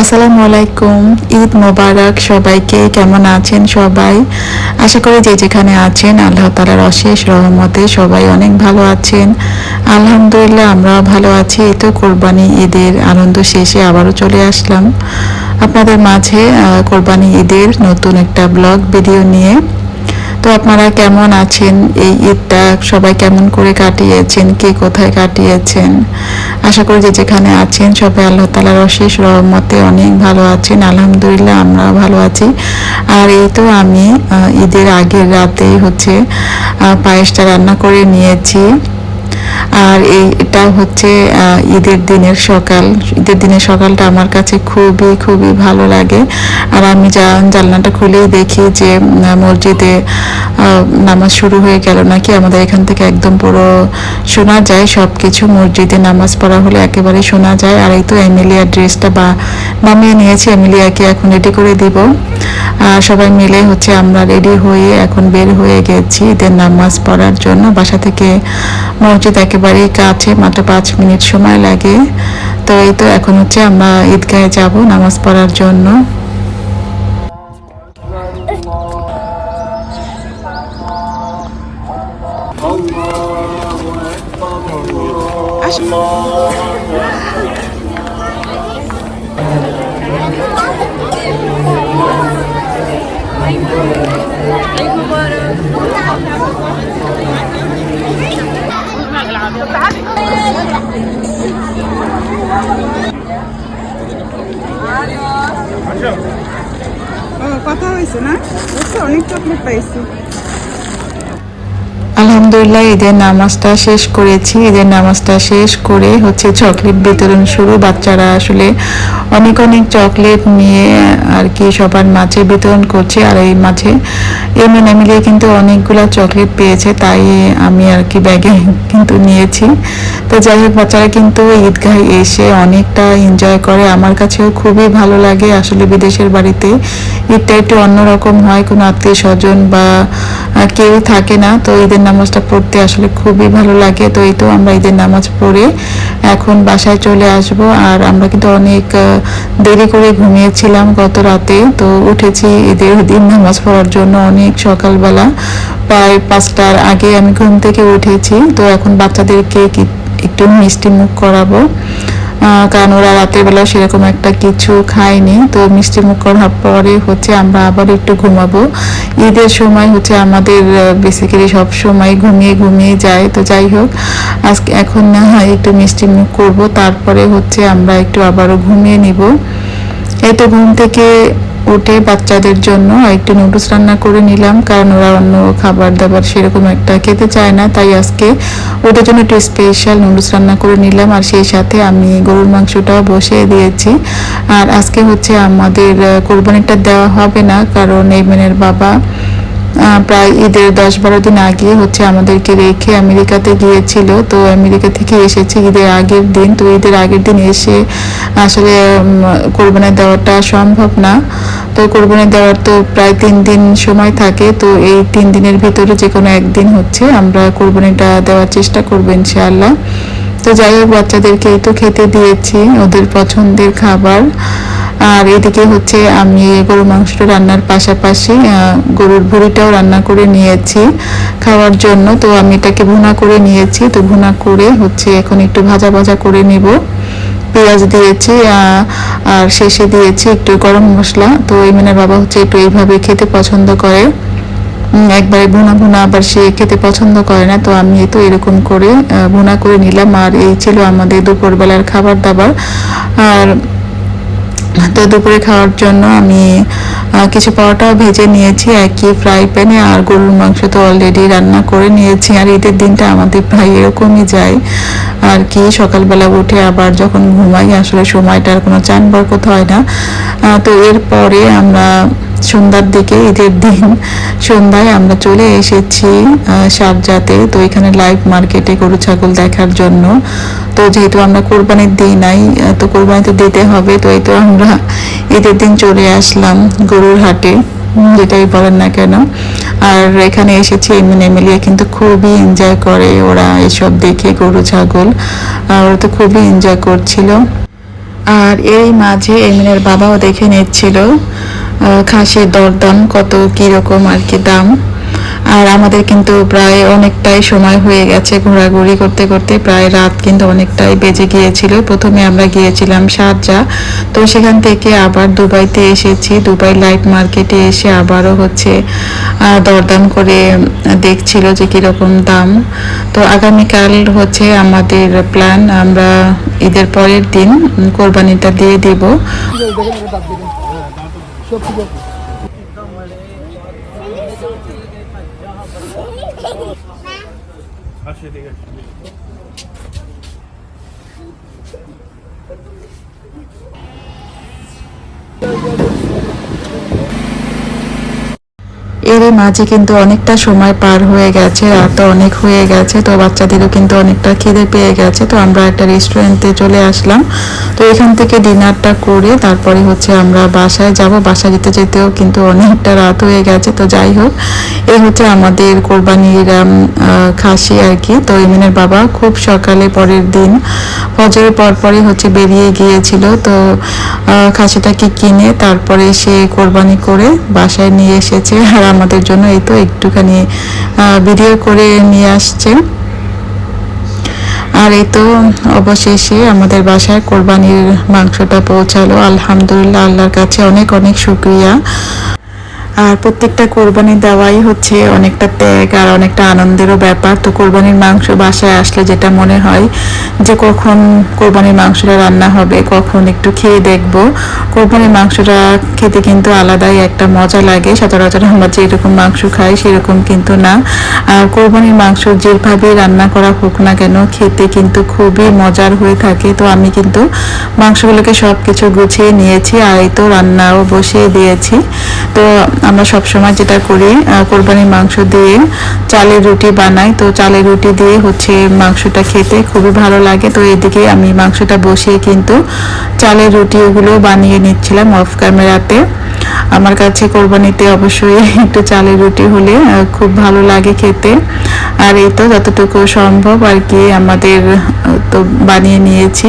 আসসালামু আলাইকুম, ঈদ মোবারক সবাইকে, কেমন আছেন সবাই? আশা করি যে যেখানে আছেন, আল্লাহ তালার অশেষ রহমতে সবাই অনেক ভালো আছেন। আলহামদুলিল্লাহ আমরাও ভালো আছি, এই তো কোরবানি ঈদের আনন্দ শেষে আবারও চলে আসলাম। আপনাদের মাঝে কোরবানি ঈদের নতুন একটা ব্লগ, ভিডিও নিয়ে তো আপনারা কেমন আছেন? এই ঈদটা সবাই কেমন করে কাটিয়েছেন? কে কোথায় কাটিয়েছেন? আশা করি যে যেখানে আছেন সবাই আল্লাহ তালার অশেষ রহমতে অনেক ভালো আছেন। আলহামদুলিল্লাহ আমরাও ভালো আছি। আর এই তো আমি ঈদের আগের রাতেই হচ্ছে পায়েসটা রান্না করে নিয়েছি। আর এটা হচ্ছে ঈদের দিনের সকাল। ঈদের দিনের সকালটা আমার কাছে খুবই খুবই ভালো লাগে। আর আমি যা জানলাটা খুলেই দেখি যে মসজিদে নামাজ শুরু হয়ে গেল নাকি আমাদের এখান থেকে একদম পুরো শোনা যায়। সব কিছু মসজিদে নামাজ পড়া হলে একেবারে শোনা যায়। আর এই তো এমিলিয়ার ড্রেসটা বা, নামিয়ে নিয়েছি। এমিলিয়াকে এখন রেডি করে দিব। সবাই মিলে হচ্ছে আমরা রেডি হয়ে এখন বের হয়ে গেছি ঈদের নামাজ পড়ার জন্য। বাসা থেকে মসজিদ একেবারেই কাছে মাত্র পাঁচ মিনিট সময় লাগে। তো এই তো এখন হচ্ছে আমরা ঈদগাহে যাব নামাজ পড়ার জন্য। ও কথা হয়েছে না? বুঝছ অনেক চকলেট পাইছি। আলহামদুলিল্লাহ, ঈদের নামাজটা শেষ করেছি। ঈদের নামাজটা শেষ করে হচ্ছে চকলেট বিতরণ শুরু। বাচ্চারা আসলে অনেক অনেক চকলেট নিয়ে আর কি সবার মাঝে বিতরণ করছে আর এই মাঝে। এমন মিলিয়ে কিন্তু অনেকগুলো চকলেট পেয়েছে, তাই আমি আর কি ব্যাগে কিন্তু নিয়েছি। তো যাই হোক, বাচ্চারা কিন্তু ঈদগাহে এসে অনেকটা এনজয় করে। আমার কাছেও খুবই ভালো লাগে আসলে বিদেশের বাড়িতে। ঈদটা একটু অন্যরকম হয়, কোনো আত্মীয় স্বজন বা কেউ থাকে না, তো ঈদের নামাজটা পড়তে আসলে খুবই ভালো লাগে। তো এই তো আমরা ঈদের নামাজ পড়ে এখন বাসায় চলে আসব। আর আমরা কিন্তু অনেক দেরি করে ঘুমিয়েছিলাম গত রাতে। তো উঠেছি ঈদের দিন নামাজ পড়ার জন্য অনেক সকালবেলা। প্রায় পাঁচটার আগে আমি ঘুম থেকে উঠেছি। তো এখন বাচ্চাদেরকে একটু মিষ্টি মুখ করাবো। কারণ ওরা রাতের বেলা সেরকম একটা কিছু খায়নি। তো মিষ্টি মুখ করার পরে হচ্ছে আমরা আবার একটু ঘুমাবো। ঈদের সময় হচ্ছে আমাদের বেসিক্যালি সব সময় ঘুমিয়ে ঘুমিয়ে যায়। তো যাই হোক, আজকে এখন না হয় একটু মিষ্টি মুখ করব। তারপরে হচ্ছে আমরা একটু আবারও ঘুমিয়ে নিব। এই তো ঘুম থেকে উঠে বাচ্চাদের জন্য একটু নুডলস রান্না করে নিলাম, কারণ ওরা অন্য খাবার দাবার সেরকম একটা খেতে চায় না, তাই আজকে ওদের জন্য একটু স্পেশাল নুডলস রান্না করে নিলাম, আর সেই সাথে আমি গরুর মাংসটাও বসিয়ে দিয়েছি। আর আজকে হচ্ছে আমাদের কোরবানিটা দেওয়া হবে না, কারণ এই মেনের বাবা প্রায় ঈদের দশ বারো দিন আগে হচ্ছে আমাদেরকে রেখে আমেরিকাতে গিয়েছিল, তো আমেরিকা থেকে এসেছে ঈদের আগের দিন, তো ঈদের আগের দিন এসে আসলে কোরবানি দেওয়াটা সম্ভব না। তো কোরবানি দেওয়ার তো প্রায় তিন দিন সময় থাকে, তো এই তিন দিনের ভিতরে যে কোনো একদিন হচ্ছে আমরা কোরবানিটা দেওয়ার চেষ্টা করব ইনশাআল্লাহ। তো যাই হোক বাচ্চাদেরকে তো খেতে দিয়েছি, ওদের পছন্দের খাবার। আর এদিকে হচ্ছে আমি গরুর মাংসটা রান্নার পাশাপাশি গরুর ভুড়িটাও রান্না করে নিয়েছি খাওয়ার জন্য। তো আমি এটাকে ভুনা করে নিয়েছি, তো ভুনা করে হচ্ছে এখন একটু ভাজা ভাজা করে নিব। পেঁয়াজ দিয়েছি আর শেষে দিয়েছি একটু গরম মশলা। তো ইমিনের বাবা হচ্ছে একটু এইভাবে খেতে পছন্দ করে। একবারে ভুনা ভুনা আবার সে খেতে পছন্দ করে না, তো আমি তো এরকম করে ভুনা করে নিলাম। আর এই ছিল আমাদের দুপুরবেলার খাবার দাবার। আর তো দুপুরে খাওয়ার জন্য আমি আহ, কিছু পরোটাও ভেজে নিয়েছি একই ফ্রাই প্যানে আর গরুর মাংস তো অলরেডি রান্না করে নিয়েছি। আর ঈদের দিনটা আমাদের প্রায় এরকমই যায়। আর কি সকালবেলা উঠে আবার যখন ঘুমাই আসলে সময়টার কোনো চান বরকত হয় না। তো এরপরে আমরা সন্ধ্যার দিকে ঈদের দিন সন্ধ্যায় আমরা চলে এসেছি শারজাতে তো এখানে লাইভ মার্কেটে গরু ছাগল দেখার জন্য। তো যেহেতু আমরা কোরবানির দিই নাই তো কোরবানি তো দিতে হবে, তো এই তো আমরা ঈদের দিন চলে আসলাম গরুর হাটে, যেটাই বলেন না কেন। আর এখানে এসেছি এমনি এমিলিয়া কিন্তু খুবই এনজয় করে, ওরা এসব দেখে গরু, ছাগল ওরা তো খুবই এনজয় করছিল। আর এই মাঝে এমিনের বাবাও দেখে নিচ্ছিল খাসির দরদাম কত কীরকম আর কি দাম। আর আমাদের কিন্তু প্রায় অনেকটাই সময় হয়ে গেছে ঘোরাঘুরি করতে করতে, প্রায় রাত কিন্তু অনেকটাই বেজে গিয়েছিল। প্রথমে আমরা গিয়েছিলাম শারজা তো সেখান থেকে আবার দুবাইতে এসেছি। দুবাই লাইট মার্কেটে এসে আবারও হচ্ছে দরদাম করে দেখছিল যে কীরকম দাম। তো আগামীকাল হচ্ছে আমাদের প্ল্যান, আমরা ঈদের পরের দিন কোরবানিটা দিয়ে দিব। şey de getirdim. এর মাঝে কিন্তু অনেকটা সময় পার হয়ে গেছে রাত অনেক হয়ে গেছে, তো বাচ্চাদেরও কিন্তু অনেকটা খিদে পেয়ে গেছে, তো আমরা একটা রেস্টুরেন্টে চলে আসলাম। তো এখান থেকে ডিনারটা করে তারপরে হচ্ছে আমরা বাসায় যাব। বাসায় যেতে যেতেও কিন্তু অনেকটা রাত হয়ে গেছে, তো যাই হোক এই হচ্ছে আমাদের কোরবানির খাসি আর কি। তো ইমিনের বাবা খুব সকালে পরের দিন ফজরের পর পরই হচ্ছে বেরিয়ে গিয়েছিল, তো খাসিটাকে কিনে তারপরে সে কোরবানি করে বাসায় নিয়ে এসেছে। আর আমাদের জন্য এই তো একটুখানি ভিডিও করে নিয়ে আসছে আর এই তো অবশেষে আমাদের বাসায় কোরবানির মাংসটা পৌঁছালো। আলহামদুলিল্লাহ, আল্লাহর কাছে অনেক অনেক শুক্রিয়া। আর প্রত্যেকটা কোরবানি দেওয়াই হচ্ছে অনেকটা ত্যাগ আর অনেকটা আনন্দেরও ব্যাপার। তো কোরবানির মাংস বাসায় আসলে যেটা মনে হয় যে কখন কোরবানির মাংসটা রান্না হবে, কখন একটু খেয়ে দেখব। কোরবানির মাংসটা খেতে কিন্তু আলাদাই একটা মজা লাগে। সচরাচর আমরা যেরকম মাংস খাই সেরকম কিন্তু না। আর কোরবানির মাংস যেভাবে রান্না করা হোক না কেন খেতে কিন্তু খুবই মজার হয়ে থাকে। তো আমি কিন্তু মাংসগুলোকে সব কিছু গুছিয়ে নিয়েছি আর এই তো রান্নাও বসিয়ে দিয়েছি। তো আমরা সব সময় যেটা করি কোরবানির মাংস দিয়ে চালের রুটি বানাই। তো চালের রুটি দিয়ে হচ্ছে মাংসটা খেতে খুবই ভালো লাগে। তো এদিকে আমি মাংসটা বসিয়ে কিন্তু চালের রুটি ওগুলো বানিয়ে নিচ্ছিলাম অফ ক্যামেরাতে আমার কাছে কোরবানিতে অবশ্যই একটু চালের রুটি হলে খুব ভালো লাগে খেতে। আর এই তো যতটুকু সম্ভব আর কি আমাদের তো বানিয়ে নিয়েছি।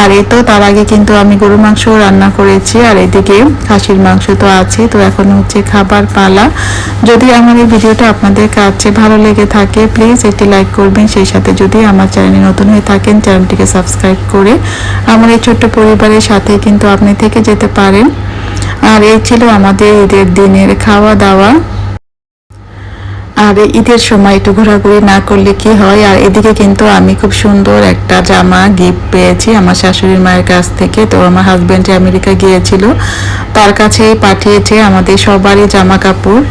আর এই তো তার আগে কিন্তু আমি গরু মাংস রান্না করেছি, আর এদিকে খাসির মাংস তো আছে। তো এখন হচ্ছে খাবার পালা। যদি আমার এই ভিডিওটা আপনাদের কাছে ভালো লেগে থাকে প্লিজ একটি লাইক করবেন। সেই সাথে যদি আমার চ্যানেলে নতুন হয়ে থাকেন, চ্যানেলটিকে সাবস্ক্রাইব করে আমার এই ছোট্ট পরিবারের সাথে কিন্তু আপনি থেকে যেতে পারেন। আর এই ছিল আমাদের ঈদের দিনের খাওয়া দাওয়া আর ঈদের সময় একটু ঘোরাঘুরি না করলে কি হয়? আর এদিকে কিন্তু আমি খুব সুন্দর একটা জামা গিফট পেয়েছি আমার শাশুড়ির মায়ের কাছ থেকে। তো আমার হাজব্যান্ড আমেরিকা গিয়েছিল, তার কাছেই পাঠিয়েছে আমাদের সবারই জামা কাপড়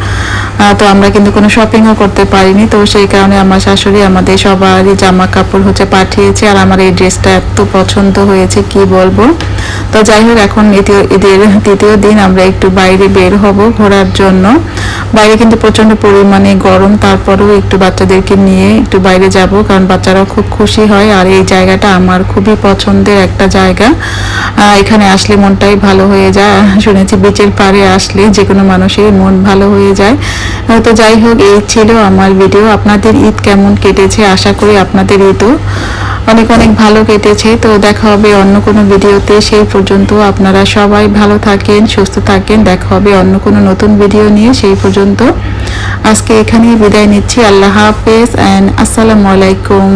তো আমরা কিন্তু কোনো শপিংও করতে পারিনি। তো সেই কারণে আমার শাশুড়ি আমাদের সবারই জামা কাপড় হচ্ছে পাঠিয়েছে, আর আমার এই ড্রেসটা এত পছন্দ হয়েছে, কি বলব? তো যাই হোক, এখন দ্বিতীয় ঈদের তৃতীয় দিন, আমরা একটু বাইরে বের হব ঘোরার জন্য। বাইরে কিন্তু প্রচণ্ড পরিমাণে গরম, তারপরেও একটু বাচ্চাদেরকে নিয়ে একটু বাইরে যাব, কারণ বাচ্চারাও খুব খুশি হয়। আর এই জায়গাটা আমার খুবই পছন্দের একটা জায়গা। এখানে আসলে মনটাই ভালো হয়ে যায়। শুনেছি বিচের পাড়ে আসলে যে কোনো মানুষের মন ভালো হয়ে যায়। তো যাই হোক, এই ছিল আমার ভিডিও আপনাদের ঈদ কেমন কেটেছে? আশা করি আপনাদের ঈদও। অনেক অনেক ভালো কেটেছে। তো দেখা হবে অন্য কোনো ভিডিওতে। সেই পর্যন্ত আপনারা সবাই ভালো থাকেন, সুস্থ থাকেন। দেখা হবে অন্য কোনো নতুন ভিডিও নিয়ে। সেই পর্যন্ত আজকে এখানেই বিদায় নিচ্ছি। আল্লাহ হাফেজ অ্যান্ড আসসালামু আলাইকুম।